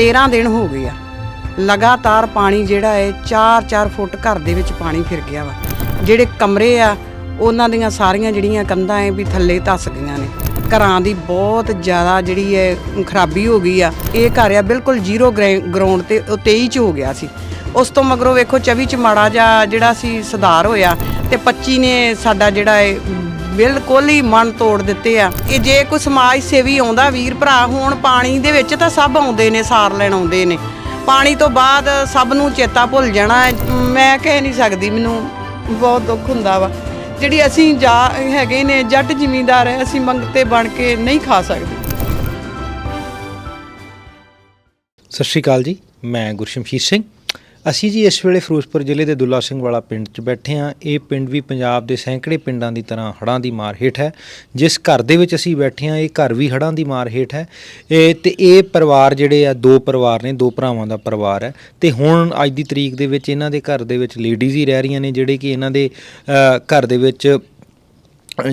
13 ਦਿਨ ਹੋ ਗਏ ਆ। ਲਗਾਤਾਰ ਪਾਣੀ ਜਿਹੜਾ ਹੈ 4-4 ਫੁੱਟ ਘਰ ਦੇ ਵਿੱਚ ਪਾਣੀ ਫਿਰ ਗਿਆ ਵਾ। ਜਿਹੜੇ ਕਮਰੇ ਆ, ਉਹਨਾਂ ਦੀਆਂ ਸਾਰੀਆਂ ਜਿਹੜੀਆਂ ਕੰਧਾਂ ਐ ਵੀ ਥੱਲੇ ਧੱਸ ਗਈਆਂ ਨੇ। ਘਰਾਂ ਦੀ ਬਹੁਤ ਜ਼ਿਆਦਾ ਜਿਹੜੀ ਹੈ ਖਰਾਬੀ ਹੋ ਗਈ ਆ। ਇਹ ਘਰ ਆ, ਬਿਲਕੁਲ ਜ਼ੀਰੋ ਗਰਾਊਂਡ ਤੇ, ਉਹ 23 ਚ ਹੋ ਗਿਆ ਸੀ। ਉਸ ਤੋਂ ਮਗਰੋਂ ਵੇਖੋ 24 ਚ ਮਾੜਾ ਜਿਹਾ ਜਿਹੜਾ ਸੀ ਸੁਧਾਰ ਹੋਇਆ ਤੇ 25 ਨੇ ਸਾਡਾ ਜਿਹੜਾ ਹੈ ਬਿਲਕੁਲ ਹੀ ਮਨ ਤੋੜ ਦਿੱਤੇ ਆ। ਇਹ ਜੇ ਕੋਈ ਸਮਾਜ ਸੇਵੀ ਆਉਂਦਾ, ਵੀਰ ਭਰਾ, ਹੁਣ ਪਾਣੀ ਦੇ ਵਿੱਚ ਤਾਂ ਸਭ ਆਉਂਦੇ ਨੇ, ਸਾਰ ਲੈਣ ਆਉਂਦੇ ਨੇ। ਪਾਣੀ ਤੋਂ ਬਾਅਦ ਸਭ ਨੂੰ ਚੇਤਾ ਭੁੱਲ ਜਾਣਾ ਮੈਂ ਕਹਿ ਨਹੀਂ ਸਕਦੀ, ਮੈਨੂੰ ਬਹੁਤ ਦੁੱਖ ਹੁੰਦਾ ਵਾ। ਜਿਹੜੀ ਅਸੀਂ ਜਾ ਹੈਗੇ ਨੇ, ਜੱਟ ਜ਼ਿਮੀਂਦਾਰ ਹੈ, ਅਸੀਂ ਮੰਗਤੇ ਬਣ ਕੇ ਨਹੀਂ ਖਾ ਸਕਦੇ। ਸਤਿ ਸ਼੍ਰੀ ਅਕਾਲ ਜੀ, ਮੈਂ ਗੁਰਸ਼ਮਸ਼ੀਰ ਸਿੰਘ। ਅਸੀਂ ਜੀ ਇਸ ਵੇਲੇ ਫਿਰੋਜ਼ਪੁਰ ਜ਼ਿਲ੍ਹੇ ਦੇ ਦੁੱਲਾ ਸਿੰਘ ਵਾਲਾ ਪਿੰਡ 'ਚ ਬੈਠੇ ਹਾਂ। ਇਹ ਪਿੰਡ ਵੀ ਪੰਜਾਬ ਦੇ ਸੈਂਕੜੇ ਪਿੰਡਾਂ ਦੀ ਤਰ੍ਹਾਂ ਹੜ੍ਹਾਂ ਦੀ ਮਾਰ ਹੇਠ ਹੈ। ਜਿਸ ਘਰ ਦੇ ਵਿੱਚ ਅਸੀਂ ਬੈਠੇ ਹਾਂ ਇਹ ਘਰ ਵੀ ਹੜ੍ਹਾਂ ਦੀ ਮਾਰ ਹੇਠ ਹੈ। ਇਹ ਤੇ ਇਹ ਪਰਿਵਾਰ ਜਿਹੜੇ ਆ ਦੋ ਪਰਿਵਾਰ ਨੇ ਦੋ ਭਰਾਵਾਂ ਦਾ ਪਰਿਵਾਰ ਹੈ। ਤੇ ਹੁਣ ਅੱਜ ਦੀ ਤਰੀਕ ਦੇ ਵਿੱਚ ਇਹਨਾਂ ਦੇ ਘਰ ਦੇ ਵਿੱਚ ਲੇਡੀਜ਼ ਹੀ ਰਹਿ ਰਹੀਆਂ ਨੇ ਜਿਹੜੇ ਕਿ ਇਹਨਾਂ ਦੇ ਅ, ਘਰ ਦੇ ਵਿੱਚ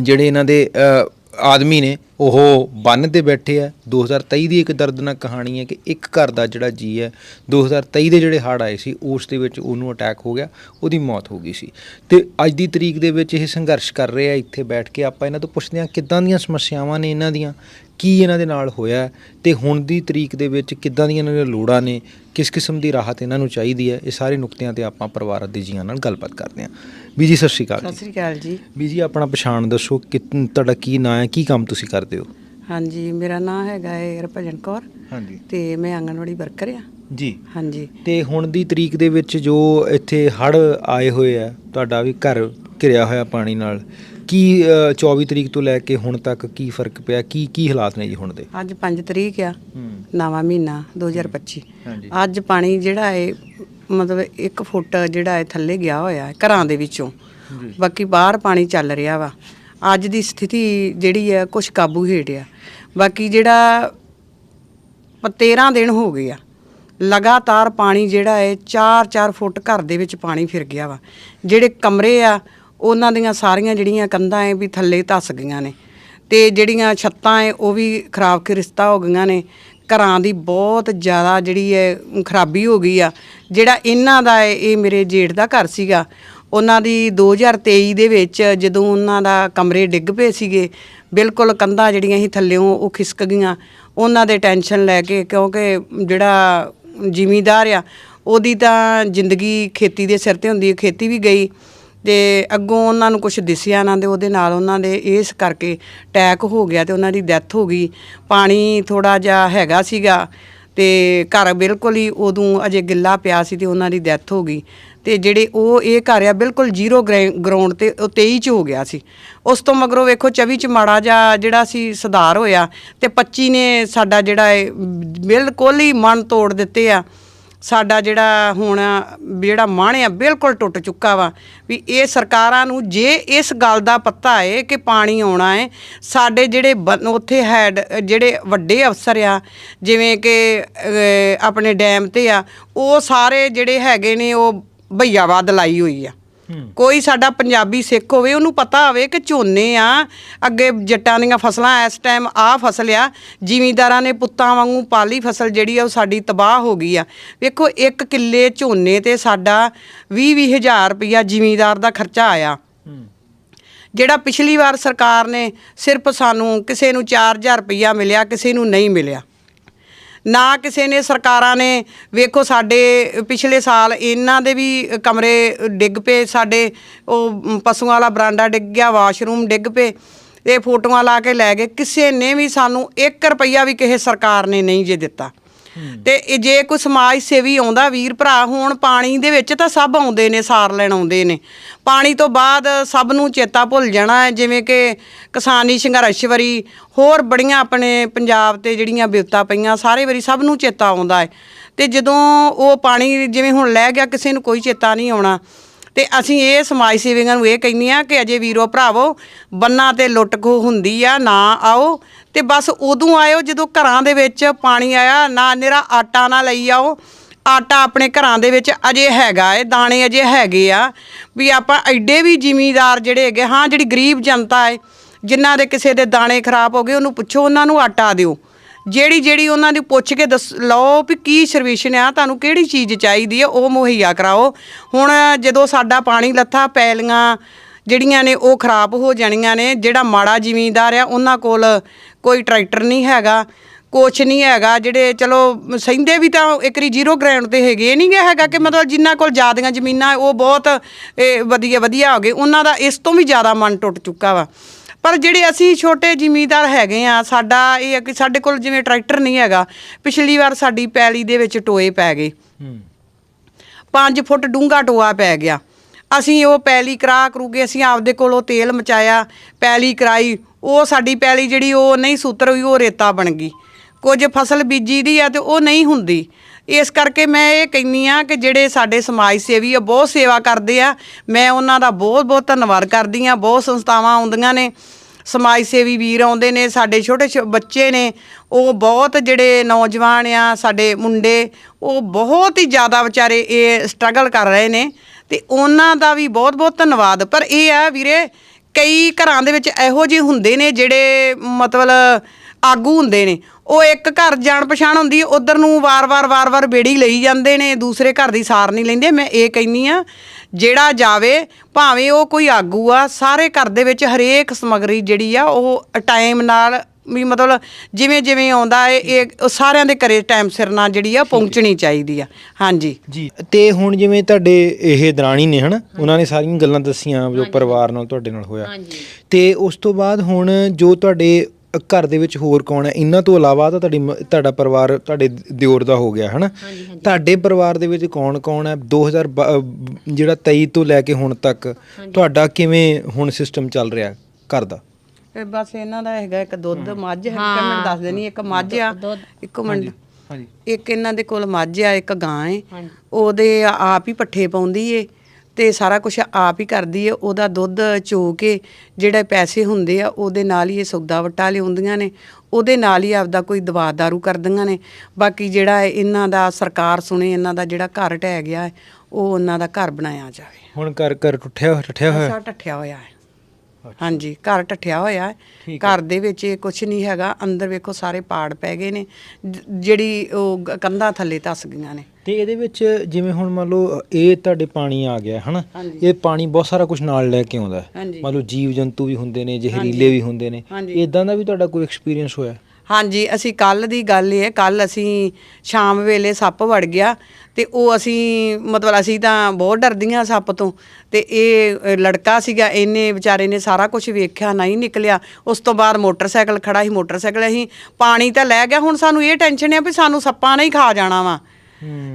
ਜਿਹੜੇ ਇਹਨਾਂ ਦੇ ਅ, ਆਦਮੀ ਨੇ ਉਹ ਬੰਨ ਤੇ ਬੈਠੇ ਆ। 2023 ਦੀ ਇੱਕ ਦਰਦਨਾਕ ਕਹਾਣੀ ਹੈ ਕਿ ਇੱਕ ਘਰ ਦਾ ਜਿਹੜਾ ਜੀ ਹੈ 2023 ਦੇ ਜਿਹੜੇ ਹੜ੍ਹ ਆਏ ਸੀ, ਉਸ ਦੇ ਵਿੱਚ ਉਹਨੂੰ ਅਟੈਕ ਹੋ ਗਿਆ, ਉਹਦੀ ਮੌਤ ਹੋ ਗਈ ਸੀ। ਤੇ ਅੱਜ ਦੀ ਤਰੀਕ ਦੇ ਵਿੱਚ ਇਹ ਸੰਘਰਸ਼ ਕਰ ਰਹੇ ਆ, ਇੱਥੇ ਬੈਠ ਕੇ ਆਪਾਂ ਇਹਨਾਂ ਤੋਂ ਪੁੱਛਦੇ ਹਾਂ, ਕਿੱਦਾਂ ਦੀਆਂ ਸਮੱਸਿਆਵਾਂ ਨੇ ਇਹਨਾਂ ਦੀਆਂ? ਕੀ ਇਹਨਾਂ ਦੇ ਨਾਲ ਹੋਇਆ? ਹੈ ਤੇ ਹੁਣ ਦੀ ਤਰੀਕ ਦੇ ਵਿੱਚ ਕਿੱਦਾਂ ਦੀਆਂ ਇਹਨਾਂ ਦੀਆਂ ਲੋੜਾਂ ਨੇ? ਕਿਸ ਕਿਸਮ ਦੀ ਰਾਹਤ ਇਹਨਾਂ ਨੂੰ ਚਾਹੀਦੀ ਹੈ? ਇਹ ਸਾਰੇ ਨੁਕਤਿਆਂ ਤੇ ਆਪਾਂ ਪਰਿਵਾਰ ਦੇ ਜੀਆਂ ਨਾਲ ਗੱਲਬਾਤ ਕਰਦੇ ਹਾਂ। ਬੀਜੀ ਸਤਿ ਸ਼੍ਰੀ ਅਕਾਲ ਸਤਿ ਸ੍ਰੀ ਅਕਾਲ ਜੀ। ਬੀਜੀ ਆਪਣਾ ਪਛਾਣ ਦੱਸੋ ਕਿ ਤੁਹਾਡਾ ਕੀ ਨਾਂ ਹੈ ਕੀ ਕੰਮ ਤੁਸੀਂ ਕਰਦੇ ਹੋ? ਹਾਂਜੀ ਮੇਰਾ ਨਾਮ ਹੈਗਾ ਹੈ ਹਰਭਜਨ ਕੌਰ। ਹਾਂਜੀ। ਤੇ ਮੈਂ ਆਂਗਣਵਾੜੀ ਵਰਕਰ ਆ। ਜੀ। ਹਾਂਜੀ। ਤੇ ਹੁਣ ਦੀ ਤਰੀਕ ਦੇ ਵਿੱਚ ਜੋ ਇੱਥੇ ਹੜ ਆਏ ਹੋਏ ਆ ਤੁਹਾਡਾ ਵੀ ਘਰ ਘਿਰਿਆ ਹੋਇਆ ਪਾਣੀ ਨਾਲ ਕੀ ਅ, 24 ਤਰੀਕ ਤੋਂ ਲੈ ਕੇ ਹੁਣ ਤੱਕ ਕੀ ਫ਼ਰਕ ਪਿਆ? ਕੀ ਕੀ ਹਾਲਾਤ ਨੇ ਜੀ ਹੁਣ ਦੇ? ਅੱਜ 5 ਤਰੀਕ ਆ ਹੂੰ। ਨਵਾਂ ਮਹੀਨਾ 2025 ਹਾਂਜੀ। ਅੱਜ ਪਾਣੀ ਜਿਹੜਾ ਹੈ ਮਤਲਬ 1 ਫੁੱਟ ਜਿਹੜਾ ਹੈ ਥੱਲੇ ਗਿਆ ਹੋਇਆ ਹੈ, ਘਰਾਂ ਦੇ ਵਿੱਚੋਂ। ਬਾਕੀ ਬਾਹਰ ਪਾਣੀ ਚੱਲ ਰਿਹਾ ਵਾ। ਅੱਜ ਦੀ ਸਥਿਤੀ ਜਿਹੜੀ ਹੈ ਕੁਝ ਕਾਬੂ ਹੇਠ ਆ। ਬਾਕੀ ਜਿਹੜਾ ਪ- 13 ਦਿਨ ਹੋ ਗਏ ਆ। ਲਗਾਤਾਰ ਪਾਣੀ ਜਿਹੜਾ ਹੈ 4-4 ਫੁੱਟ ਘਰ ਦੇ ਵਿੱਚ ਪਾਣੀ ਫਿਰ ਗਿਆ ਵਾ। ਜਿਹੜੇ ਕਮਰੇ ਆ, ਉਹਨਾਂ ਦੀਆਂ ਸਾਰੀਆਂ ਜਿਹੜੀਆਂ ਕੰਧਾਂ ਐ ਵੀ ਥੱਲੇ ਧੱਸ ਗਈਆਂ ਨੇ। ਤੇ ਜਿਹੜੀਆਂ ਛੱਤਾਂ ਐ, ਉਹ ਵੀ ਖਰਾਬ ਖਿਰਸਤਾ ਹੋ ਗਈਆਂ ਨੇ। ਘਰਾਂ ਦੀ ਬਹੁਤ ਜ਼ਿਆਦਾ ਜਿਹੜੀ ਹੈ ਖਰਾਬੀ ਹੋ ਗਈ ਆ। ਜਿਹੜਾ ਇਹਨਾਂ ਦਾ ਹੈ ਇਹ ਮੇਰੇ ਜੇਠ ਦਾ ਘਰ ਸੀਗਾ। ਉਹਨਾਂ ਦੀ 2023 ਦੇ ਵਿੱਚ ਜਦੋਂ ਉਹਨਾਂ ਦਾ ਕਮਰੇ ਡਿੱਗ ਪਏ ਸੀਗੇ, ਬਿਲਕੁਲ ਕੰਧਾਂ ਜਿਹੜੀਆਂ ਸੀ ਥੱਲਿਓਂ ਉਹ ਖਿਸਕ ਗਈਆਂ। ਉਹਨਾਂ ਦੇ ਟੈਨਸ਼ਨ ਲੈ ਕੇ ਕਿਉਂਕਿ ਜਿਹੜਾ ਜ਼ਿਮੀਦਾਰ ਆ, ਉਹਦੀ ਤਾਂ ਜ਼ਿੰਦਗੀ ਖੇਤੀ ਦੇ ਸਿਰ ਤੇ ਹੁੰਦੀ ਹੈ, ਖੇਤੀ ਵੀ ਗਈ। ਤੇ ਅੱਗੋਂ ਉਹਨਾਂ ਨੂੰ ਕੁਝ ਦਿਸਿਆ ਨਾ ਤੇ ਉਹਦੇ ਨਾਲ ਉਹਨਾਂ ਦੇ ਇਸ ਕਰਕੇ ਅਟੈਕ ਹੋ ਗਿਆ ਤੇ ਉਹਨਾਂ ਦੀ ਡੈਥ ਹੋ ਗਈ। ਪਾਣੀ ਥੋੜਾ ਜਿਹਾ ਹੈਗਾ ਸੀਗਾ ਤੇ ਘਰ ਬਿਲਕੁਲ ਹੀ ਉਦੋਂ ਅਜੇ ਗਿੱਲਾ ਪਿਆ ਸੀ ਤੇ ਉਹਨਾਂ ਦੀ ਡੈਥ ਹੋ ਗਈ। ਤੇ ਜਿਹੜੇ ਉਹ ਇਹ ਘਰ ਆ ਬਿਲਕੁਲ ਜ਼ੀਰੋ ਗਰਾਊਂਡ ਤੇ ਉਹ 23 ਚ ਹੋ ਗਿਆ ਸੀ। ਉਸ ਤੋਂ ਮਗਰੋਂ ਵੇਖੋ 24 ਚ ਮਾੜਾ ਜਿਹਾ ਜਿਹੜਾ ਸੀ ਸੁਧਾਰ ਹੋਇਆ ਤੇ 25 ਨੇ ਸਾਡਾ ਜਿਹੜਾ ਹੈ ਬਿਲਕੁਲ ਹੀ ਮਨ ਤੋੜ ਦਿੱਤੇ ਆ। ਸਾਡਾ ਜਿਹੜਾ ਹੁਣ ਜਿਹੜਾ ਮਨ ਆ ਬਿਲਕੁਲ ਟੁੱਟ ਚੁੱਕਾ ਵਾ ਵੀ ਇਹ ਸਰਕਾਰਾਂ ਨੂੰ ਜੇ ਇਸ ਗੱਲ ਦਾ ਪਤਾ ਹੈ ਕਿ ਪਾਣੀ ਆਉਣਾ ਹੈ ਸਾਡੇ ਜਿਹੜੇ ਬਨ- ਉੱਥੇ ਹੈਡ ਜਿਹੜੇ ਵੱਡੇ ਅਫਸਰ ਆ, ਜਿਵੇਂ ਕਿ ਆਪਣੇ ਡੈਮ ਤੇ ਆ, ਉਹ ਸਾਰੇ ਜਿਹੜੇ ਹੈਗੇ ਨੇ ਉਹ ਭਈਆਵਾਦ ਲਾਈ ਹੋਈ ਆ। ਕੋਈ ਸਾਡਾ ਪੰਜਾਬੀ ਸਿੱਖ ਹੋਵੇ, ਉਹਨੂੰ ਪਤਾ ਹੋਵੇ ਕਿ ਝੋਨੇ ਆ, ਅੱਗੇ ਜੱਟਾਂ ਦੀਆਂ ਫਸਲਾਂ ਇਸ ਟਾਈਮ ਆ ਫਸਲ ਆ, ਜ਼ਿਮੀਂਦਾਰਾਂ ਨੇ ਪੁੱਤਾਂ ਵਾਂਗੂ ਪਾਲੀ ਫਸਲ ਜਿਹੜੀ ਆ, ਉਹ ਸਾਡੀ ਤਬਾਹ ਹੋ ਗਈ ਆ। ਵੇਖੋ, ਇੱਕ ਕਿੱਲੇ ਝੋਨੇ ਤੇ ਸਾਡਾ 20 ਹਜ਼ਾਰ ਰੁਪਇਆ ਜ਼ਿਮੀਂਦਾਰ ਦਾ ਖਰਚਾ ਆਇਆ। ਜਿਹੜਾ ਪਿਛਲੀ ਵਾਰ ਸਰਕਾਰ ਨੇ ਸਿਰਫ ਸਾਨੂੰ ਕਿਸੇ ਨੂੰ 4000 ਰੁਪਇਆ ਮਿਲਿਆ, ਕਿਸੇ ਨੂੰ ਨਹੀਂ ਮਿਲਿਆ। ਨਾ ਕਿਸੇ ਨੇ ਸਰਕਾਰਾਂ ਨੇ, ਵੇਖੋ ਸਾਡੇ ਪਿਛਲੇ ਸਾਲ ਇਹਨਾਂ ਦੇ ਵੀ ਕਮਰੇ ਡਿੱਗ ਪਏ, ਸਾਡੇ ਉਹ ਪਸ਼ੂਆਂ ਵਾਲਾ ਬਰਾਂਡਾ ਡਿੱਗ ਗਿਆ, ਵਾਸ਼ਰੂਮ ਡਿੱਗ ਪਏ, ਇਹ ਫੋਟੋਆਂ ਲਾ ਕੇ ਲੈ ਗਏ, ਕਿਸੇ ਨੇ ਵੀ ਸਾਨੂੰ 1 ਰੁਪਈਆ ਵੀ ਕਿਸੇ ਸਰਕਾਰ ਨੇ ਨਹੀਂ ਜੇ ਦਿੱਤਾ। ਤੇ ਇਹ ਜੇ ਕੋਈ ਸਮਾਜ ਸੇਵੀ ਆਉਂਦਾ, ਵੀਰ ਭਰਾ ਹੋਣ, ਪਾਣੀ ਦੇ ਵਿੱਚ ਤਾਂ ਸਭ ਆਉਂਦੇ ਨੇ, ਸਾਰ ਲੈਣ ਆਉਂਦੇ ਨੇ। ਪਾਣੀ ਤੋਂ ਬਾਅਦ ਸਭ ਨੂੰ ਚੇਤਾ ਭੁੱਲ ਜਾਣਾ ਹੈ, ਜਿਵੇਂ ਕਿ ਕਿਸਾਨੀ ਸੰਘਰਸ਼ ਵਰੀ ਹੋਰ ਬੜੀਆਂ ਆਪਣੇ ਪੰਜਾਬ ਤੇ ਜਿਹੜੀਆਂ ਬਿਪਤਾ ਪਈਆਂ, ਸਾਰੇ ਵਾਰੀ ਸਭ ਨੂੰ ਚੇਤਾ ਆਉਂਦਾ ਹੈ। ਤੇ ਜਦੋਂ ਉਹ ਪਾਣੀ ਜਿਵੇਂ ਹੁਣ ਲੈ ਗਿਆ, ਕਿਸੇ ਨੂੰ ਕੋਈ ਚੇਤਾ ਨਹੀਂ ਆਉਣਾ। ਤੇ ਅਸੀਂ ਇਹ ਸਮਾਜ ਸੇਵੀਆਂ ਨੂੰ ਇਹ ਕਹਿੰਦੇ ਆ ਕਿ ਅਜੇ ਵੀਰੋ ਭਰਾਵੋ, ਬੰਨਾਂ ਤੇ ਲੁੱਟ ਖੋ ਹੁੰਦੀ ਆ, ਨਾ ਆਓ। ਤੇ ਬਸ ਉਦੋਂ ਆਇਓ ਜਦੋਂ ਘਰਾਂ ਦੇ ਵਿੱਚ ਪਾਣੀ ਆਇਆ, ਨਾ ਨਿਰਾ ਆਟਾ ਨਾ ਲਈ ਆਓ। ਆਟਾ ਆਪਣੇ ਘਰਾਂ ਦੇ ਵਿੱਚ ਅਜੇ ਹੈਗਾ ਏ, ਦਾਣੇ ਅਜੇ ਹੈਗੇ ਆ। ਵੀ ਆਪਾਂ ਐਡੇ ਵੀ ਜ਼ਿਮੀਦਾਰ ਜਿਹੜੇ ਹੈਗੇ, ਹਾਂ ਜਿਹੜੀ ਗਰੀਬ ਜਨਤਾ ਏ, ਜਿਨ੍ਹਾਂ ਦੇ ਕਿਸੇ ਦੇ ਦਾਣੇ ਖਰਾਬ ਹੋ ਗਏ, ਉਹਨੂੰ ਪੁੱਛੋ, ਉਹਨਾਂ ਨੂੰ ਆਟਾ ਦਿਓ। ਜਿਹੜੀ ਜਿਹੜੀ ਉਹਨਾਂ ਦੀ ਪੁੱਛ ਕੇ ਦੱਸ ਲਓ ਵੀ ਕੀ ਸਰਵਿਸ਼ਨ ਆ, ਤੁਹਾਨੂੰ ਕਿਹੜੀ ਚੀਜ਼ ਚਾਹੀਦੀ ਆ, ਉਹ ਮੁਹੱਈਆ ਕਰਾਓ। ਹੁਣ ਜਦੋਂ ਸਾਡਾ ਪਾਣੀ ਲੱਥਾ, ਪੈਲੀਆਂ ਜਿਹੜੀਆਂ ਨੇ ਉਹ ਖਰਾਬ ਹੋ ਜਾਣੀਆਂ ਨੇ, ਜਿਹੜਾ ਮਾੜਾ ਜ਼ਿਮੀਂਦਾਰ ਆ, ਉਹਨਾਂ ਕੋਲ ਕੋਈ ਟਰੈਕਟਰ ਨਹੀਂ ਹੈਗਾ, ਕੁਛ ਨਹੀਂ ਹੈਗਾ, ਜਿਹੜੇ ਚਲੋ ਸਹਿੰਦੇ ਵੀ ਤਾਂ ਇੱਕਰੀ ਜ਼ੀਰੋ ਗਰਾਊਂਡ ਤੇ ਹੈਗੇ, ਇਹ ਨਹੀਂ ਗਾ ਹੈਗਾ ਕਿ ਮਤਲਬ ਜਿਨ੍ਹਾਂ ਕੋਲ ਜ਼ਿਆਦੀਆਂ ਜ਼ਮੀਨਾਂ, ਉਹ ਬਹੁਤ ਵਧੀਆ ਵਧੀਆ ਹੋ ਗਏ, ਉਹਨਾਂ ਦਾ ਇਸ ਤੋਂ ਵੀ ਜ਼ਿਆਦਾ ਮਨ ਟੁੱਟ ਚੁੱਕਾ ਵਾ। ਪਰ ਜਿਹੜੇ ਅਸੀਂ ਛੋਟੇ ਜ਼ਿਮੀਂਦਾਰ ਹੈਗੇ ਆ ਸਾਡਾ ਇਹ ਹੈ ਕਿ ਸਾਡੇ ਕੋਲ ਜਿਵੇਂ ਟਰੈਕਟਰ ਨਹੀਂ ਹੈਗਾ ਪਿਛਲੀ ਵਾਰ ਸਾਡੀ ਪੈਲੀ ਦੇ ਵਿੱਚ ਟੋਏ ਪੈ ਗਏ। ਹੂੰ। 5 ਫੁੱਟ ਡੂੰਘਾ ਟੋਆ ਪੈ ਗਿਆ। ਅਸੀਂ ਉਹ ਪੈਲੀ ਕਰਾ ਕਰੂਗੇ ਅਸੀਂ ਆਪਦੇ ਕੋਲੋਂ ਤੇਲ ਮਚਾਇਆ ਪੈਲੀ ਕਰਾਈ ਉਹ ਸਾਡੀ ਪੈਲੀ ਜਿਹੜੀ ਉਹ ਨਹੀਂ ਸੂਤਰ ਹੋਈ ਉਹ ਰੇਤਾ ਬਣ ਗਈ। ਕੁਝ ਫਸਲ ਬੀਜੀ ਦੀ ਆ ਤੇ ਉਹ ਨਹੀਂ ਹੁੰਦੀ। ਇਸ ਕਰਕੇ ਮੈਂ ਇਹ ਕਹਿੰਨੀ ਆ ਕਿ ਜਿਹੜੇ ਸਾਡੇ ਸਮਾਜ ਸੇਵੀ ਆ, ਬਹੁਤ ਸੇਵਾ ਕਰਦੇ ਆ। ਮੈਂ ਉਹਨਾਂ ਦਾ ਬਹੁਤ ਬਹੁਤ ਧੰਨਵਾਦ ਕਰਦੀ ਆ ਬਹੁਤ ਸੰਸਥਾਵਾਂ ਆਉਂਦੀਆਂ ਨੇ। ਸਮਾਜ ਸੇਵੀ ਵੀਰ ਆਉਂਦੇ ਨੇ, ਸਾਡੇ ਛੋਟੇ ਛੋ- ਬੱਚੇ ਨੇ। ਉਹ ਬਹੁਤ ਜਿਹੜੇ ਨੌਜਵਾਨ ਆ, ਸਾਡੇ ਮੁੰਡੇ, ਉਹ ਬਹੁਤ ਹੀ ਜ਼ਿਆਦਾ ਵਿਚਾਰੇ ਇਹ ਸਟਰਗਲ ਕਰ ਰਹੇ ਨੇ। ਤੇ ਉਹਨਾਂ ਦਾ ਵੀ ਬਹੁਤ ਬਹੁਤ ਧੰਨਵਾਦ। ਪਰ ਇਹ ਆ ਵੀਰੇ ਕਈ ਘਰਾਂ ਦੇ ਵਿੱਚ ਇਹੋ ਜਿਹੇ ਹੁੰਦੇ ਨੇ ਜਿਹੜੇ ਮਤਲਬ ਆਗੂ ਹੁੰਦੇ ਨੇ। ਉਹ ਇੱਕ ਘਰ ਜਾਣ ਪਛਾਣ ਹੁੰਦੀ, ਉਧਰ ਨੂੰ ਵਾਰ-ਵਾਰ ਵਾਰ-ਵਾਰ ਬੇੜੀ ਲਈ ਜਾਂਦੇ ਨੇ, ਦੂਸਰੇ ਘਰ ਦੀ ਸਾਰ ਨਹੀਂ ਲੈਂਦੇ। ਮੈਂ ਇਹ ਕਹਿੰਨੀ ਆ ਜਿਹੜਾ ਜਾਵੇ, ਭਾਵੇਂ ਉਹ ਕੋਈ ਆਗੂ ਆ, ਸਾਰੇ ਘਰ ਦੇ ਵਿੱਚ ਹਰੇਕ ਸਮਗਰੀ ਜਿਹੜੀ ਆ, ਉਹ ਟਾਈਮ ਨਾਲ ਵੀ ਮਤਲਬ ਜਿਵੇਂ ਜਿਵੇਂ ਆਉਂਦਾ ਹੈ ਇਹ ਸਾਰਿਆਂ ਦੇ ਘਰੇ ਟਾਈਮ ਸਿਰ ਨਾਲ ਜਿਹੜੀ ਆ ਪਹੁੰਚਣੀ ਚਾਹੀਦੀ ਆ। ਹਾਂਜੀ। ਜੀ ਤੇ ਹੁਣ ਜਿਵੇਂ ਤੁਹਾਡੇ ਇਹ ਦਰਾਣੀ ਨੇ ਹਨਾ ਉਹਨਾਂ ਨੇ ਸਾਰੀਆਂ ਗੱਲਾਂ ਦੱਸੀਆਂ ਜੋ ਪਰਿਵਾਰ ਨਾਲ ਤੁਹਾਡੇ ਨਾਲ ਹੋਇਆ। ਤੇ ਉਸ ਤੋਂ ਬਾਅਦ ਹੁਣ ਜੋ ਤੁਹਾਡੇ ਘਰ ਦੇ ਵਿੱਚ ਹੋਰ ਕੌਣ ਹੈ ਇਹਨਾਂ ਤੋਂ ਇਲਾਵਾ ਤਾਂ ਤੁਹਾਡੀ ਮ- ਤੁਹਾਡਾ ਪਰਿਵਾਰ ਤੁਹਾਡੇ ਦਿਓਰ ਦਾ ਹੋ ਗਿਆ ਹਨਾ। ਤੁਹਾਡੇ ਪਰਿਵਾਰ ਦੇ ਵਿੱਚ ਕੌਣ ਕੌਣ ਹੈ 2000 ਬ- ਅਹ ਜਿਹੜਾ 23 ਤੋਂ ਲੈ ਕੇ ਹੁਣ ਤੱਕ ਤੁਹਾਡਾ ਕਿਵੇਂ ਹੁਣ ਸਿਸਟਮ ਚੱਲ ਰਿਹਾ ਘਰ ਦਾ? ਤੇ ਬਸ ਇਹਨਾਂ ਦਾ ਹੈਗਾ ਇੱਕ ਦੁੱਧ ਮੱਝ ਹੈ ਕਿ ਮੈਂ ਦੱਸ ਦੇਣੀ ਇੱਕ ਮੱਝ ਆ ਇੱਕ ਮਿੰਟ। ਹਾਂਜੀ ਇੱਕ ਇਹਨਾਂ ਦੇ ਕੋਲ ਮੱਝ ਆ ਇੱਕ ਗਾਂ ਏ। ਉਹਦੇ ਆਪ ਹੀ ਪੱਠੇ ਪਾਉਂਦੀ ਏ ਤੇ ਸਾਰਾ ਕੁਝ ਆਪ ਹੀ ਕਰਦੀ ਏ। ਉਹਦਾ ਦੁੱਧ ਚੋ ਕੇ ਜਿਹੜੇ ਪੈਸੇ ਹੁੰਦੇ ਆ ਉਹਦੇ ਨਾਲ ਹੀ ਇਹ ਸੌਦਾ ਵਟਾ ਲਿਆਉਂਦੀਆਂ ਨੇ। ਉਹਦੇ ਨਾਲ ਹੀ ਆਪਦਾ ਕੋਈ ਦਵਾ ਦਾਰੂ ਕਰਦੀਆਂ ਨੇ। ਬਾਕੀ ਜਿਹੜਾ ਹੈ ਇਹਨਾਂ ਦਾ ਸਰਕਾਰ ਸੁਣੇ ਇਹਨਾਂ ਦਾ ਜਿਹੜਾ ਘਰ ਢਹਿ ਗਿਆ ਹੈ ਉਹ ਉਹਨਾਂ ਦਾ ਘਰ ਬਣਾਇਆ ਜਾਵੇ। ਹੁਣ ਘਰ ਘਰ ਟੁੱਟਿਆ ਟੱਠਿਆ ਹੋਇਆ। ਸਾਰਾ ਟੱਠਿਆ ਹੋਇਆ ਹੈ। ਹਾਂਜੀ ਘਰ ਟੱਠਿਆ ਹੋਇਆ ਹੈ। ਘਰ ਦੇ ਵਿੱਚ ਇਹ ਕੁਝ ਨਹੀਂ ਹੈਗਾ। ਅੰਦਰ ਵੇਖੋ ਸਾਰੇ ਪਾੜ ਪੈ ਗਏ ਨੇ। ਜ- ਜਿਹੜੀ ਉਹ ਗ- ਕੰਧਾਂ ਥੱਲੇ ਧੱਸ ਗਈਆਂ ਨੇ। ਤੇ ਇਹਦੇ ਵਿੱਚ ਜਿਵੇਂ ਹੁਣ ਮੰਨ ਲਓ ਇਹ ਤੁਹਾਡੇ ਪਾਣੀ ਆ ਗਿਆ ਹਨਾ? ਇਹ ਪਾਣੀ ਬਹੁਤ ਸਾਰਾ ਕੁਝ ਨਾਲ ਲੈ ਕੇ ਆਉਂਦਾ ਹੈ। ਹਾਂਜੀ। ਮੰਨ ਲਓ ਜੀਵ ਜੰਤੂ ਵੀ ਹੁੰਦੇ ਨੇ ਜ਼ਹਿਰੀਲੇ ਵੀ ਹੁੰਦੇ ਨੇ। ਹਾਂਜੀ। ਇਦਾਂ ਦਾ ਵੀ ਤੁਹਾਡਾ ਕੋਈ ਐਕਸਪੀਰੀਅੰਸ ਹੋਇਆ? ਹਾਂਜੀ, ਅਸੀਂ ਕੱਲ ਦੀ ਗੱਲ ਇਹ ਹੈ ਕੱਲ ਅਸੀਂ ਸ਼ਾਮ ਵੇਲੇ ਸੱਪ ਵੜ ਗਿਆ ਤੇ ਉਹ ਅਸੀਂ ਮਤਲਬ ਅਸੀਂ ਤਾਂ ਬਹੁਤ ਡਰਦੀਆਂ ਸੱਪ ਤੋਂ ਤੇ ਇਹ ਲੜਕਾ ਸੀਗਾ, ਇਹਨੇ ਵਿਚਾਰੇ ਨੇ ਸਾਰਾ ਕੁਝ ਵੇਖਿਆ, ਨਹੀਂ ਨਿਕਲਿਆ। ਉਸ ਤੋਂ ਬਾਅਦ ਮੋਟਰਸਾਈਕਲ ਖੜਾ ਸੀ, ਮੋਟਰਸਾਈਕਲ ਅਸੀਂ ਪਾਣੀ ਤਾਂ ਲੈ ਗਿਆ, ਹੁਣ ਸਾਨੂੰ ਇਹ ਟੈਨਸ਼ਨ ਹੈ ਵੀ ਸਾਨੂੰ ਸੱਪਾਂ ਨੇ ਹੀ ਖਾ ਜਾਣਾ ਵਾ।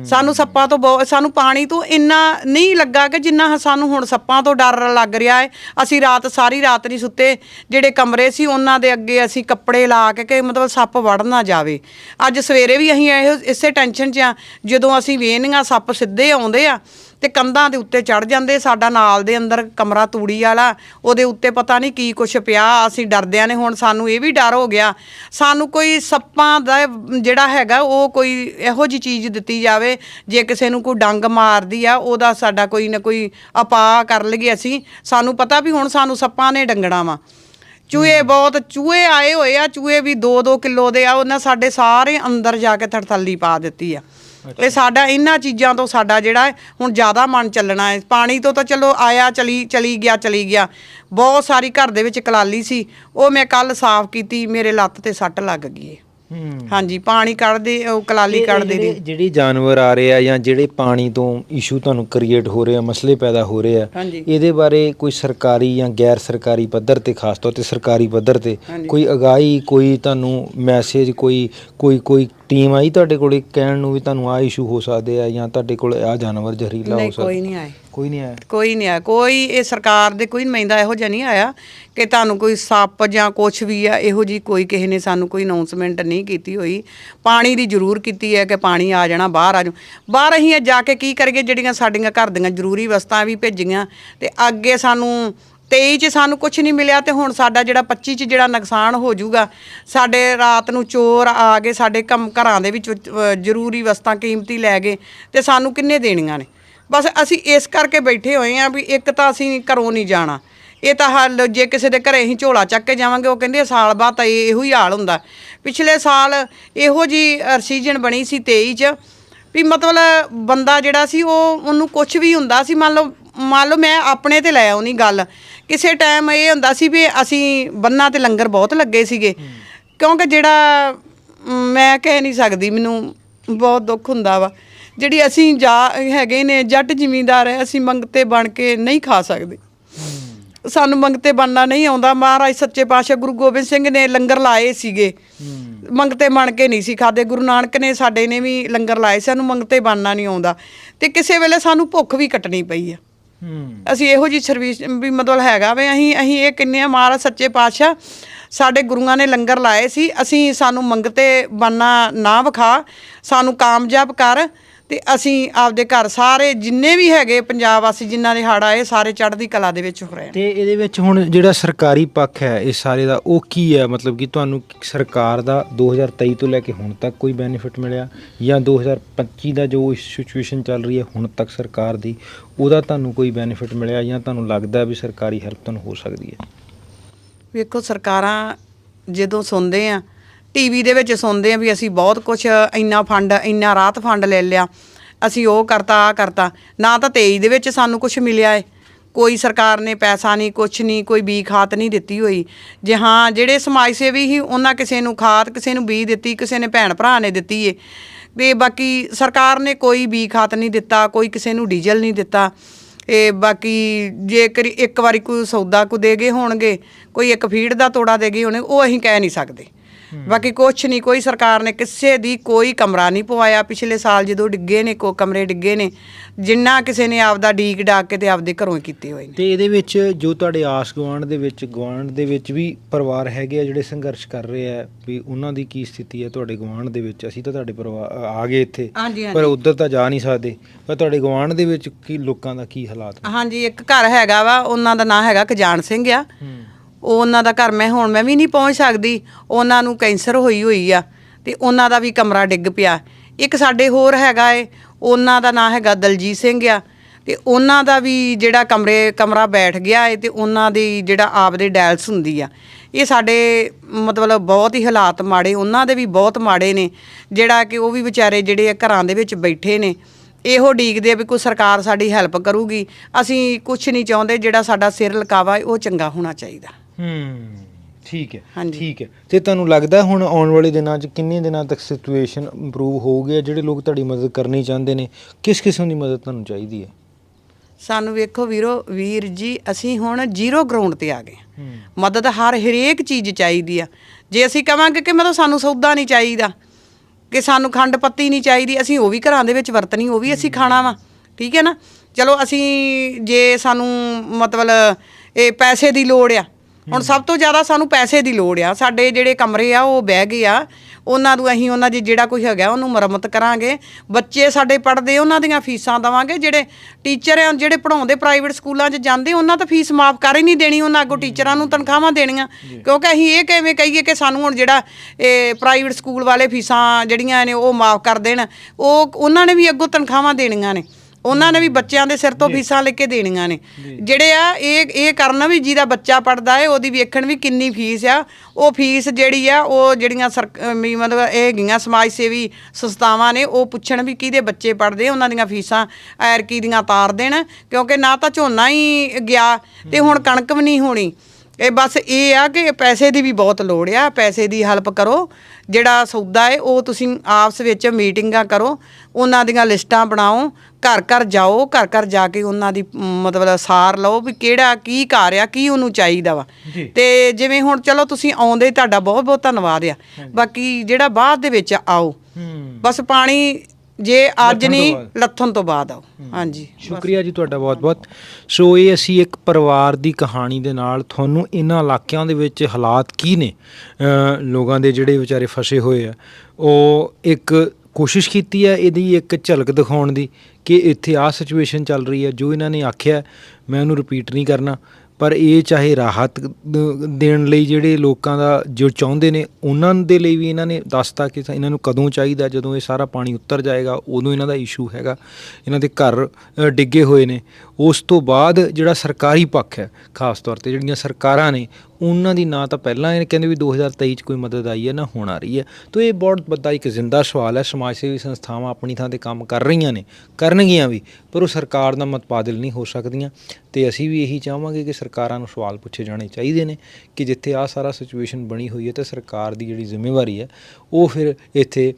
ਸਾਨੂੰ ਸੱਪਾਂ ਤੋਂ ਬਹੁਤ ਸਾਨੂੰ ਪਾਣੀ ਤੋਂ ਇੰਨਾ ਨਹੀਂ ਲੱਗਾ ਕਿ ਜਿੰਨਾ ਸਾਨੂੰ ਹੁਣ ਸੱਪਾਂ ਤੋਂ ਡਰ ਲੱਗ ਰਿਹਾ ਹੈ ਅਸੀਂ ਰਾਤ ਸਾਰੀ ਰਾਤ ਨਹੀਂ ਸੁੱਤੇ। ਜਿਹੜੇ ਕਮਰੇ ਸੀ ਉਹਨਾਂ ਦੇ ਅੱਗੇ ਅਸੀਂ ਕੱਪੜੇ ਲਾ ਕੇ ਕਿ ਮਤਲਬ ਸੱਪ ਵੜ ਨਾ ਜਾਵੇ। ਅੱਜ ਸਵੇਰੇ ਵੀ ਅਸੀਂ ਇਹੋ, ਇਸੇ ਟੈਨਸ਼ਨ 'ਚ ਆ। ਜਦੋਂ ਅਸੀਂ ਵੇਖਨੀਆਂ ਸੱਪ ਸਿੱਧੇ ਆਉਂਦੇ ਆ। ਤੇ ਕੰਧਾਂ ਦੇ ਉੱਤੇ ਚੜ ਜਾਂਦੇ ਸਾਡਾ ਨਾਲ ਦੇ ਅੰਦਰ ਕਮਰਾ ਤੂੜੀ ਵਾਲਾ ਉਹਦੇ ਉੱਤੇ ਪਤਾ ਨਹੀਂ ਕੀ ਕੁਛ ਪਿਆ ਅਸੀਂ ਡਰਦਿਆਂ ਨੇ ਹੁਣ ਸਾਨੂੰ ਇਹ ਵੀ ਡਰ ਹੋ ਗਿਆ। ਸਾਨੂੰ ਕੋਈ ਸੱਪਾਂ ਦਾ ਜਿਹੜਾ ਹੈਗਾ ਉਹ ਕੋਈ ਇਹੋ ਜੀ ਚੀਜ਼ ਦਿੱਤੀ ਜਾਵੇ ਜੇ ਕਿਸੇ ਨੂੰ ਕੋਈ ਡੰਗ ਮਾਰਦੀ ਆ ਉਹਦਾ ਸਾਡਾ ਕੋਈ ਨਾ ਕੋਈ ਆਪਾ ਕਰ ਲਈਏ ਅਸੀਂ। ਸਾਨੂੰ ਪਤਾ ਵੀ ਹੁਣ ਸਾਨੂੰ ਸੱਪਾਂ ਨੇ ਡੰਗਣਾ ਵਾ। ਚੂਹੇ ਬਹੁਤ ਚੂਹੇ ਆਏ ਹੋਏ ਆ ਚੂਹੇ ਵੀ 2-2 ਕਿਲੋ ਦੇ ਆ ਉਹਨਾਂ ਸਾਡੇ ਸਾਰੇ ਅੰਦਰ ਜਾ ਕੇ ਥੜਥੱਲੀ ਪਾ ਦਿੱਤੀ ਆ। ਇਹ ਸਾਡਾ ਇਹਨਾਂ ਚੀਜ਼ਾਂ ਤੋਂ ਸਾਡਾ ਜਿਹੜਾ ਹੈ, ਹੁਣ ਜ਼ਿਆਦਾ ਮਨ ਚੱਲਣਾ ਹੈ। ਪਾਣੀ ਤੋਂ ਤਾਂ ਚਲੋ ਆਇਆ, ਚਲੀ ਚਲੀ ਗਿਆ ਚਲੀ ਗਿਆ। ਬਹੁਤ ਸਾਰੀ ਘਰ ਦੇ ਵਿੱਚ ਕਲਾਲੀ ਸੀ। ਉਹ ਮੈਂ ਕੱਲ ਸਾਫ਼ ਕੀਤੀ, ਮੇਰੇ ਲੱਤ ਤੇ ਸੱਟ ਲੱਗ ਗਈ ਹੈ ਹਾਂਜੀ ਪਾਣੀ ਕੱਢਦੇ ਉਹ ਕਲਾਲੀ ਕੱਢਦੇ ਦੀ ਜਿਹੜੀ ਜਾਨਵਰ ਆ ਰਹੇ ਆ ਜਾਂ ਜਿਹੜੇ ਪਾਣੀ ਤੋਂ ਇਸ਼ੂ ਤੁਹਾਨੂੰ ਕ੍ਰੀਏਟ ਹੋ ਰਹੇ ਆ ਮਸਲੇ ਪੈਦਾ ਹੋ ਰਹੇ ਆ ਇਹਦੇ ਬਾਰੇ ਕੋਈ ਸਰਕਾਰੀ ਜਾਂ ਗੈਰ ਸਰਕਾਰੀ ਪੱਧਰ ਤੇ ਖਾਸ ਤੌਰ ਤੇ ਸਰਕਾਰੀ ਪੱਧਰ ਤੇ ਕੋਈ ਅਗਾਈ ਕੋਈ ਤੁਹਾਨੂੰ ਮੈਸੇਜ ਕੋਈ ਕੋਈ ਕੋਈ ਟੀਮ ਆਈ ਤੁਹਾਡੇ ਕੋਲੇ ਕਹਿਣ ਨੂੰ ਵੀ ਤੁਹਾਨੂੰ ਆ ਇਸ਼ੂ ਹੋ ਸਕਦੇ ਆ ਜਾਂ ਤੁਹਾਡੇ ਕੋਲ ਆ ਜਾਨਵਰ ਜ਼ਹਿਰੀਲਾ ਹੋ ਨਹੀਂ ਸਕਦਾ ਕੋਈ ਨਹੀਂ ਆਏ। ਕੋਈ ਨਹੀਂ ਆਇਆ। ਕੋਈ ਨਹੀਂ ਆਇਆ। ਕੋਈ ਇਹ ਸਰਕਾਰ ਦੇ ਕੋਈ ਨੁਮਾਇੰਦਾ ਇਹੋ ਜਿਹਾ ਨਹੀਂ ਆਇਆ ਕਿ ਤੁਹਾਨੂੰ ਕੋਈ ਸੱਪ ਜਾਂ ਕੁਝ ਵੀ ਆ, ਇਹੋ ਜੀ ਕੋਈ ਕਿਸੇ ਨੇ ਸਾਨੂੰ ਕੋਈ ਅਨਾਉਂਸਮੈਂਟ ਨਹੀਂ ਕੀਤੀ ਹੋਈ। ਪਾਣੀ ਦੀ ਜ਼ਰੂਰ ਕੀਤੀ ਹੈ ਕਿ ਪਾਣੀ ਆ ਜਾਣਾ, ਬਾਹਰ ਆ ਜਾਓ। ਬਾਹਰ ਅਸੀਂ ਜਾ ਕੇ ਕੀ ਕਰੀਏ? ਜਿਹੜੀਆਂ ਸਾਡੀਆਂ ਘਰ ਦੀਆਂ ਜ਼ਰੂਰੀ ਵਸਤਾਂ ਵੀ ਭੇਜੀਆਂ ਤੇ ਅੱਗੇ ਸਾਨੂੰ 23 ਚ ਸਾਨੂੰ ਕੁਝ ਨਹੀਂ ਮਿਲਿਆ ਤੇ ਹੁਣ ਸਾਡਾ ਜਿਹੜਾ 25 ਚ ਜਿਹੜਾ ਨੁਕਸਾਨ ਹੋ ਜਾਊਗਾ, ਸਾਡੇ ਰਾਤ ਨੂੰ ਚੋਰ ਆ ਗਏ ਸਾਡੇ ਕੰਮ ਘਰਾਂ ਦੇ ਵਿੱਚ ਜ਼ਰੂਰੀ ਵਸਤਾਂ ਕੀਮਤੀ ਲੈ ਗਏ ਤੇ ਸਾਨੂੰ ਕਿੰਨੇ ਦੇਣੀਆਂ ਨੇ? ਬਸ ਅਸੀਂ ਇਸ ਕਰਕੇ ਬੈਠੇ ਹੋਏ ਆ ਵੀ ਇੱਕ ਤਾਂ ਅਸੀਂ ਘਰੋਂ ਨਹੀਂ ਜਾਣਾ। ਇਹ ਤਾਂ ਹਾਲ ਜੇ ਕਿਸੇ ਦੇ ਘਰੇ ਅਸੀਂ ਝੋਲਾ ਚੱਕ ਕੇ ਜਾਵਾਂਗੇ ਉਹ ਕਹਿੰਦੇ ਸਾਲ ਬਾਅਦ ਤਾਂ ਇਹ- ਹੀ ਹਾਲ ਹੁੰਦਾ। ਪਿਛਲੇ ਸਾਲ ਇਹੋ ਜੀ ਸੀਜ਼ਨ ਬਣੀ ਸੀ 23 ਚ ਵੀ ਮਤਲਬ ਬੰਦਾ ਜਿਹੜਾ ਸੀ ਉਹ ਉਹਨੂੰ ਕੁਝ ਵੀ ਹੁੰਦਾ ਸੀ ਮੰਨ ਲਓ ਮੰਨ ਲਓ ਮੈਂ ਆਪਣੇ ਤੇ ਲੈ ਆਉਣੀ ਗੱਲ। ਕਿਸੇ ਟਾਈਮ ਇਹ ਹੁੰਦਾ ਸੀ ਵੀ ਅਸੀਂ ਬੰਨਾਂ ਤੇ ਲੰਗਰ ਬਹੁਤ ਲੱਗੇ ਸੀਗੇ। ਕਿਉਂਕਿ ਜਿਹੜਾ ਮੈਂ ਕਹਿ ਨਹੀਂ ਸਕਦੀ ਮੈਨੂੰ ਬਹੁਤ ਦੁੱਖ ਹੁੰਦਾ ਵਾ। ਜਿਹੜੀ ਅਸੀਂ ਜਾ ਹੈਗੇ ਨੇ, ਜੱਟ ਜ਼ਿਮੀਂਦਾਰ ਹੈ, ਅਸੀਂ ਮੰਗਤੇ ਬਣ ਕੇ ਨਹੀਂ ਖਾ ਸਕਦੇ। ਸਾਨੂੰ ਮੰਗਤੇ ਬਣਨਾ ਨਹੀਂ ਆਉਂਦਾ। ਮਹਾਰਾਜ ਸੱਚੇ ਪਾਤਸ਼ਾਹ ਗੁਰੂ ਗੋਬਿੰਦ ਸਿੰਘ ਨੇ ਲੰਗਰ ਲਾਏ ਸੀਗੇ। ਮੰਗਤੇ ਬਣ ਕੇ ਨਹੀਂ ਸੀ ਖਾਦੇ। ਗੁਰੂ ਨਾਨਕ ਨੇ ਸਾਡੇ ਨੇ ਵੀ ਲੰਗਰ ਲਾਏ ਸਾਨੂੰ ਮੰਗਤੇ ਬਣਨਾ ਨਹੀਂ ਆਉਂਦਾ। ਤੇ ਕਿਸੇ ਵੇਲੇ ਸਾਨੂੰ ਭੁੱਖ ਵੀ ਕੱਟਣੀ ਪਈ ਆ। ਅਸੀਂ ਇਹੋ ਜੀ ਸਰਵਿਸ ਵੀ ਮਤਲਬ ਹੈਗਾ ਵੇ। ਅਸੀਂ ਅਸੀਂ ਇਹ ਕਿੰਨੇ ਆ ਮਹਾਰਾਜ ਸੱਚੇ ਪਾਤਸ਼ਾਹ, ਸਾਡੇ ਗੁਰੂਆਂ ਨੇ ਲੰਗਰ ਲਾਏ ਸੀ। ਅਸੀਂ ਸਾਨੂੰ ਮੰਗਤੇ ਬਣਨਾ ਨਾ ਵਿਖਾ। ਸਾਨੂੰ ਕਾਮਯਾਬ ਕਰ। ਤੇ ਅਸੀਂ ਆਪਦੇ ਘਰ ਸਾਰੇ ਜਿੰਨੇ ਵੀ ਹੈਗੇ ਪੰਜਾਬ ਵਾਸੀ ਜਿਨ੍ਹਾਂ ਦੇ ਹੜ ਆਏ ਸਾਰੇ ਚੜ੍ਹਦੀ ਕਲਾ ਦੇ ਵਿੱਚ ਹੋ ਰਹੇ ਨੇ। ਤੇ ਇਹਦੇ ਵਿੱਚ ਹੁਣ ਜਿਹੜਾ ਸਰਕਾਰੀ ਪੱਖ ਹੈ ਇਸ ਸਾਰੇ ਦਾ ਉਹ ਕੀ ਹੈ? ਮਤਲਬ ਕਿ ਤੁਹਾਨੂੰ ਸਰਕਾਰ ਦਾ 2023 ਤੋਂ ਲੈ ਕੇ ਹੁਣ ਤੱਕ ਕੋਈ ਬੈਨੀਫਿਟ ਮਿਲਿਆ? ਜਾਂ 2025 ਦਾ ਜੋ ਸਿਚੁਏਸ਼ਨ ਚੱਲ ਰਹੀ ਹੈ ਹੁਣ ਤੱਕ ਸਰਕਾਰ ਦੀ ਉਹਦਾ ਤੁਹਾਨੂੰ ਕੋਈ ਬੈਨੀਫਿਟ ਮਿਲਿਆ? ਜਾਂ ਤੁਹਾਨੂੰ ਲੱਗਦਾ ਵੀ ਸਰਕਾਰੀ ਹੈਲਪ ਤੁਹਾਨੂੰ ਹੋ ਸਕਦੀ ਹੈ? ਵੇਖੋ ਸਰਕਾਰਾਂ ਜਦੋਂ ਸੁਣਦੇ ਆ ਟੀਵੀ ਦੇ ਵਿੱਚ ਸੁਣਦੇ ਆ ਵੀ ਅਸੀਂ ਬਹੁਤ ਕੁਝ ਇੰਨਾ ਫੰਡ, ਇੰਨਾ ਰਾਹਤ ਫੰਡ ਲੈ ਲਿਆ। ਅਸੀਂ ਉਹ ਕਰਤਾ ਆ ਕਰਤਾ। ਨਾ ਤਾਂ 23 ਦੇ ਵਿੱਚ ਸਾਨੂੰ ਕੁਝ ਮਿਲਿਆ ਏ। ਕੋਈ ਸਰਕਾਰ ਨੇ ਪੈਸਾ ਨਹੀਂ, ਕੁਛ ਨਹੀਂ, ਕੋਈ ਬੀ ਖਾਤ ਨਹੀਂ ਦਿੱਤੀ ਹੋਈ। ਜੇ ਹਾਂ, ਜਿਹੜੇ ਸਮਾਜ ਸੇਵੀ ਸੀ, ਉਹਨਾਂ ਕਿਸੇ ਨੂੰ ਖਾਤ ਕਿਸੇ ਨੂੰ ਬੀ ਦਿੱਤੀ, ਕਿਸੇ ਨੇ ਭੈਣ ਭਰਾ ਨੇ ਦਿੱਤੀ ਏ। ਤੇ ਬਾਕੀ ਸਰਕਾਰ ਨੇ ਕੋਈ ਬੀ ਖਾਤ ਨਹੀਂ ਦਿੱਤਾ, ਕੋਈ ਕਿਸੇ ਨੂੰ ਡੀਜ਼ਲ ਨਹੀਂ ਦਿੱਤਾ। ਇਹ ਬਾਕੀ ਜੇਕਰ ਇੱਕ ਵਾਰੀ ਕੋਈ ਸੌਦਾ ਕੋ ਦੇ ਗਏ ਹੋਣਗੇ, ਕੋਈ ਇੱਕ ਫੀਡ ਦਾ ਤੋੜਾ ਦੇ ਗਏ ਹੋਣੇ ਉਹ ਅਸੀਂ ਕਹਿ ਨਹੀਂ ਸਕਦੇ। ਬਾਕੀ ਕੁਛ ਨਹੀਂ ਕੋਈ ਸਰਕਾਰ ਨੇ ਕਿਸੇ ਦੀ ਕੋਈ ਕਮਰਾ ਨਹੀਂ ਪਵਾਇਆ। ਪਿਛਲੇ ਸਾਲ ਜਦੋਂ ਡਿੱਗੇ ਨੇ ਕੋ ਕਮਰੇ ਡਿੱਗੇ ਨੇ ਜਿੰਨਾ ਕਿਸੇ ਨੇ ਆਪਦਾ ਡੀਕ ਡਾਕ ਕੇ ਤੇ ਆਪਦੇ ਘਰੋਂ ਹੀ ਕੀਤੇ ਹੋਏ ਨੇ। ਤੇ ਇਹਦੇ ਵਿੱਚ ਜੋ ਤੁਹਾਡੇ ਆਸ ਗੁਆਂਢ ਦੇ ਵਿੱਚ ਗੁਆਂਢ ਦੇ ਵਿੱਚ ਵੀ ਪਰਿਵਾਰ ਹੈਗੇ ਆ ਜਿਹੜੇ ਸੰਘਰਸ਼ ਕਰ ਰਹੇ ਆ ਵੀ ਉਹਨਾਂ ਦੀ ਕੀ ਸਥਿਤੀ ਹੈ ਤੁਹਾਡੇ ਗੁਆਂਢ ਦੇ ਵਿੱਚ? ਅਸੀਂ ਤਾਂ ਤੁਹਾਡੇ ਪਰਿਵਾਰ ਆ ਗਏ ਇੱਥੇ। ਪਰ ਉੱਧਰ ਤਾਂ ਜਾ ਨਹੀਂ ਸਕਦੇ। ਪਰ ਤੁਹਾਡੇ ਗੁਆਂਢ ਦੇ ਵਿੱਚ ਕੀ ਲੋਕਾਂ ਦਾ ਕੀ ਹਾਲਾਤ ਹਾਂਜੀ ਇੱਕ ਘਰ ਹੈਗਾ ਵਾ ਉਹਨਾਂ ਦਾ ਨਾਂ ਹੈਗਾ ਖਜਾਨ ਸਿੰਘ ਆ। ਉਹ ਉਹਨਾਂ ਦਾ ਘਰ ਮੈਂ ਹੁਣ ਮੈਂ ਵੀ ਨਹੀਂ ਪਹੁੰਚ ਸਕਦੀ। ਉਹਨਾਂ ਨੂੰ ਕੈਂਸਰ ਹੋਈ ਹੋਈ ਆ ਤੇ ਉਹਨਾਂ ਦਾ ਵੀ ਕਮਰਾ ਡਿੱਗ ਪਿਆ। ਇੱਕ ਸਾਡੇ ਹੋਰ ਹੈਗਾ ਏ, ਉਹਨਾਂ ਦਾ ਨਾਂ ਹੈਗਾ ਦਲਜੀਤ ਸਿੰਘ ਆ ਤੇ ਉਹਨਾਂ ਦਾ ਵੀ ਜਿਹੜਾ ਕਮਰੇ, ਕਮਰਾ ਬੈਠ ਗਿਆ ਏ ਤੇ ਉਹਨਾਂ ਦੀ ਜਿਹੜਾ ਆਪਦੇ ਡੈਲਸ ਹੁੰਦੀ ਆ। ਇਹ ਸਾਡੇ ਮਤਲਬ ਬਹੁਤ ਹੀ ਹਾਲਾਤ ਮਾੜੇ, ਉਹਨਾਂ ਦੇ ਵੀ ਬਹੁਤ ਮਾੜੇ ਨੇ। ਜਿਹੜਾ ਕਿ ਉਹ ਵੀ ਵਿਚਾਰੇ ਜਿਹੜੇ ਆ ਘਰਾਂ ਦੇ ਵਿੱਚ ਬੈਠੇ ਨੇ। ਇਹੋ ਡੀਕਦੇ ਆ ਵੀ ਕੋਈ ਸਰਕਾਰ ਸਾਡੀ ਹੈਲਪ ਕਰੂਗੀ। ਅਸੀਂ ਕੁਝ ਨਹੀਂ ਚਾਹੁੰਦੇ, ਜਿਹੜਾ ਸਾਡਾ ਸਿਰ ਲਕਾਵਾ ਏ, ਉਹ ਚੰਗਾ ਹੋਣਾ ਚਾਹੀਦਾ। ਹੂੰ ਠੀਕ ਹੈ ਹਾਂਜੀ। ਠੀਕ ਹੈ। ਤੇ ਤੁਹਾਨੂੰ ਲੱਗਦਾ ਹੁਣ ਆਉਣ ਵਾਲੇ ਦਿਨਾਂ 'ਚ ਕਿੰਨੇ ਦਿਨਾਂ ਤੱਕ ਸਿਚੁਏਸ਼ਨ ਇੰਪਰੂਵ ਹੋਊਗੀ ਜਿਹੜੇ ਲੋਕ ਤੁਹਾਡੀ ਮਦਦ ਕਰਨੀ ਚਾਹੁੰਦੇ ਨੇ ਕਿਸ ਕਿਸਮ ਦੀ ਮਦਦ ਤੁਹਾਨੂੰ ਚਾਹੀਦੀ ਹੈ? ਸਾਨੂੰ ਵੇਖੋ ਵੀਰੋ ਵੀਰ ਜੀ ਅਸੀਂ ਹੁਣ ਜ਼ੀਰੋ ਗਰਾਊਂਡ ਤੇ ਆ ਗਏ ਹਾਂ। ਮਦਦ ਹਰ ਹਰੇਕ ਚੀਜ਼ ਚਾਹੀਦੀ ਆ। ਜੇ ਅਸੀਂ ਕਵਾਂਗੇ ਕਿ ਮਤਲਬ ਸਾਨੂੰ ਸੌਦਾ ਨਹੀਂ ਚਾਹੀਦਾ ਕਿ ਸਾਨੂੰ ਖੰਡ ਪੱਤੀ ਨਹੀਂ ਚਾਹੀਦੀ ਅਸੀਂ ਉਹ ਵੀ ਘਰਾਂ ਦੇ ਵਿੱਚ ਵਰਤਣੀ ਉਹ ਵੀ ਅਸੀਂ ਖਾਣਾ ਵਾ ਠੀਕ ਹੈ ਨਾ? ਚਲੋ ਅਸੀਂ ਜੇ ਸਾਨੂੰ ਮਤਲਬ ਇਹ ਪੈਸੇ ਦੀ ਲੋੜ ਆ ਹੁਣ ਸਭ ਤੋਂ ਜ਼ਿਆਦਾ ਸਾਨੂੰ ਪੈਸੇ ਦੀ ਲੋੜ ਆ। ਸਾਡੇ ਜਿਹੜੇ ਕਮਰੇ ਆ ਉਹ ਬਹਿ ਗਏ ਆ। ਉਹਨਾਂ ਨੂੰ ਅਸੀਂ ਉਹਨਾਂ ਦੀ ਜਿਹੜਾ ਕੁਝ ਹੈਗਾ ਉਹਨੂੰ ਮੁਰੰਮਤ ਕਰਾਂਗੇ। ਬੱਚੇ ਸਾਡੇ ਪੜ੍ਹਦੇ ਉਹਨਾਂ ਦੀਆਂ ਫੀਸਾਂ ਦਵਾਂਗੇ। ਜਿਹੜੇ ਟੀਚਰ ਆ ਜਿਹੜੇ ਪੜਾਉਂਦੇ ਪ੍ਰਾਈਵੇਟ ਸਕੂਲਾਂ 'ਚ ਜਾਂਦੇ ਉਹਨਾਂ ਤਾਂ ਫੀਸ ਮਾਫ ਕਰ ਹੀ ਨਹੀਂ ਦੇਣੀ ਉਹਨਾਂ ਅੱਗੋਂ ਟੀਚਰਾਂ ਨੂੰ ਤਨਖਾਹਾਂ ਦੇਣੀਆਂ। ਕਿਉਂਕਿ ਅਸੀਂ ਇਹ ਕਿਵੇਂ ਕਹੀਏ ਕਿ ਸਾਨੂੰ ਹੁਣ ਜਿਹੜਾ ਇਹ ਪ੍ਰਾਈਵੇਟ ਸਕੂਲ ਵਾਲੇ ਫੀਸਾਂ ਜਿਹੜੀਆਂ ਨੇ ਉਹ ਮਾਫ ਕਰ ਦੇਣ। ਉਹ ਉਹਨਾਂ ਨੇ ਵੀ ਅੱਗੋਂ ਤਨਖਾਹਾਂ ਦੇਣੀਆਂ ਨੇ। ਉਹਨਾਂ ਨੇ ਵੀ ਬੱਚਿਆਂ ਦੇ ਸਿਰ ਤੋਂ ਫੀਸਾਂ ਲੈ ਕੇ ਦੇਣੀਆਂ ਨੇ। ਜਿਹੜੇ ਆ ਇਹ ਇਹ ਕਰਨ ਵੀ ਜਿਹਦਾ ਬੱਚਾ ਪੜਦਾ ਹੈ ਉਹਦੀ ਵੇਖਣ ਵੀ ਕਿੰਨੀ ਫੀਸ ਆ। ਉਹ ਫੀਸ ਜਿਹੜੀ ਆ ਉਹ ਜਿਹੜੀਆਂ ਵੀ ਮਤਲਬ ਇਹ ਹੈਗੀਆਂ ਸਮਾਜ ਸੇਵੀ ਸੰਸਥਾਵਾਂ ਨੇ ਉਹ ਪੁੱਛਣ ਵੀ ਕਿਹਦੇ ਬੱਚੇ ਪੜਦੇ ਉਹਨਾਂ ਦੀਆਂ ਫੀਸਾਂ ਐਰਕੀ ਦੀਆਂ ਤਾਰ ਦੇਣ ਕਿਉਂਕਿ ਨਾ ਤਾਂ ਝੋਨਾ ਹੀ ਗਿਆ ਤੇ ਹੁਣ ਕਣਕ ਵੀ ਨਹੀਂ ਹੋਣੀ। ਇਹ ਬਸ ਇਹ ਆ ਕਿ ਪੈਸੇ ਦੀ ਵੀ ਬਹੁਤ ਲੋੜ ਆ ਪੈਸੇ ਦੀ ਹੈਲਪ ਕਰੋ। ਜਿਹੜਾ ਸੌਦਾ ਹੈ ਉਹ ਤੁਸੀਂ ਆਪਸ ਵਿੱਚ ਮੀਟਿੰਗਾਂ ਕਰੋ ਉਹਨਾਂ ਦੀਆਂ ਲਿਸਟਾਂ ਬਣਾਓ ਘਰ ਘਰ ਜਾਓ ਘਰ ਘਰ ਜਾ ਕੇ ਉਹਨਾਂ ਦੀ ਮਤਲਬ ਸਾਰ ਲਓ ਵੀ ਕਿਹੜਾ ਕੀ ਘਰ ਆ ਕੀ ਉਹਨੂੰ ਚਾਹੀਦਾ ਵਾ। ਤੇ ਜਿਵੇਂ ਹੁਣ ਚਲੋ ਤੁਸੀਂ ਆਉਂਦੇ ਤੁਹਾਡਾ ਬਹੁਤ ਬਹੁਤ ਧੰਨਵਾਦ ਆ। ਬਾਕੀ ਜਿਹੜਾ ਬਾਅਦ ਦੇ ਵਿੱਚ ਆਓ ਬਸ ਪਾਣੀ ਜੇ ਅੱਜ ਨਹੀਂ। ਲੱਥਣ ਤੋਂ ਬਾਅਦ ਆਓ। ਹਾਂਜੀ ਸ਼ੁਕਰੀਆ ਜੀ ਤੁਹਾਡਾ ਬਹੁਤ-ਬਹੁਤ। ਸੋ ਇਹ ਅਸੀਂ ਇੱਕ ਪਰਿਵਾਰ ਦੀ ਕਹਾਣੀ ਦੇ ਨਾਲ ਤੁਹਾਨੂੰ ਇਹਨਾਂ ਇਲਾਕਿਆਂ ਦੇ ਵਿੱਚ ਹਾਲਾਤ ਕੀ ਨੇ ਲੋਕਾਂ ਦੇ ਜਿਹੜੇ ਵਿਚਾਰੇ ਫਸੇ ਹੋਏ ਆ ਉਹ ਇੱਕ ਕੋਸ਼ਿਸ਼ ਕੀਤੀ ਹੈ ਇਹਦੀ ਇੱਕ ਝਲਕ ਦਿਖਾਉਣ ਦੀ ਕਿ ਇੱਥੇ ਆਹ ਸਿਚੁਏਸ਼ਨ ਚੱਲ ਰਹੀ ਹੈ ਜੋ ਇਹਨਾਂ ਨੇ ਆਖਿਆ ਮੈਂ ਉਹਨੂੰ ਰਿਪੀਟ ਨਹੀਂ ਕਰਨਾ। ਪਰ ਇਹ ਚਾਹੇ ਰਾਹਤ ਦੇਣ ਲਈ ਜਿਹੜੇ ਲੋਕਾਂ ਦਾ ਜੋ ਚਾਹੁੰਦੇ ਨੇ, ਉਹਨਾਂ ਦੇ ਲਈ ਵੀ ਇਹਨਾਂ ਨੇ ਦੱਸਤਾ ਕਿ ਇਹਨਾਂ ਨੂੰ ਕਦੋਂ ਚਾਹੀਦਾ, ਜਦੋਂ ਇਹ ਸਾਰਾ ਪਾਣੀ ਉੱਤਰ ਜਾਏਗਾ, ਉਦੋਂ ਇਹਨਾਂ ਦਾ ਇਸ਼ੂ ਹੈਗਾ। ਇਹਨਾਂ ਦੇ ਘਰ ਡਿੱਗੇ ਹੋਏ ਨੇ। ਉਸ ਤੋਂ ਬਾਅਦ ਜਿਹੜਾ ਸਰਕਾਰੀ ਪੱਖ ਹੈ, ਖਾਸ ਤੌਰ ਤੇ ਜਿਹੜੀਆਂ ਸਰਕਾਰਾਂ ਨੇ ਉਹਨਾਂ ਦੀ ਨਾ ਤਾਂ ਪਹਿਲਾਂ ਇਹ ਕਹਿੰਦੇ ਵੀ 2023 ਚ ਕੋਈ ਮਦਦ ਆਈ ਹੈ, ਨਾ ਹੁਣ ਆ ਰਹੀ ਹੈ। ਤਾਂ ਇਹ ਬਹੁਤ ਵੱਡਾ ਇੱਕ ਜ਼ਿੰਦਾ ਸਵਾਲ ਹੈ ਸਮਾਜ ਸੇਵੀ ਸੰਸਥਾਵਾਂ ਆਪਣੀ ਥਾਂ ਤੇ ਕੰਮ ਕਰ ਰਹੀਆਂ ਨੇ, ਕਰਨਗੀਆਂ ਵੀ, ਪਰ ਉਹ ਸਰਕਾਰ ਦਾ ਮਤਪਾਦਲ ਨਹੀਂ ਹੋ ਸਕਦੀਆਂ। ਤੇ ਅਸੀਂ ਵੀ ਇਹੀ ਚਾਹਾਂਗੇ ਕਿ ਸਰਕਾਰਾਂ ਨੂੰ ਸਵਾਲ ਪੁੱਛੇ ਜਾਣੇ ਚਾਹੀਦੇ ਨੇ ਕਿ ਜਿੱਥੇ ਆ ਸਾਰਾ ਸਿਚੁਏਸ਼ਨ ਬਣੀ ਹੋਈ ਹੈ, ਤਾਂ ਸਰਕਾਰ ਦੀ ਜਿਹੜੀ ਜ਼ਿੰਮੇਵਾਰੀ ਹੈ, ਉਹ ਫਿਰ ਇੱਥੇ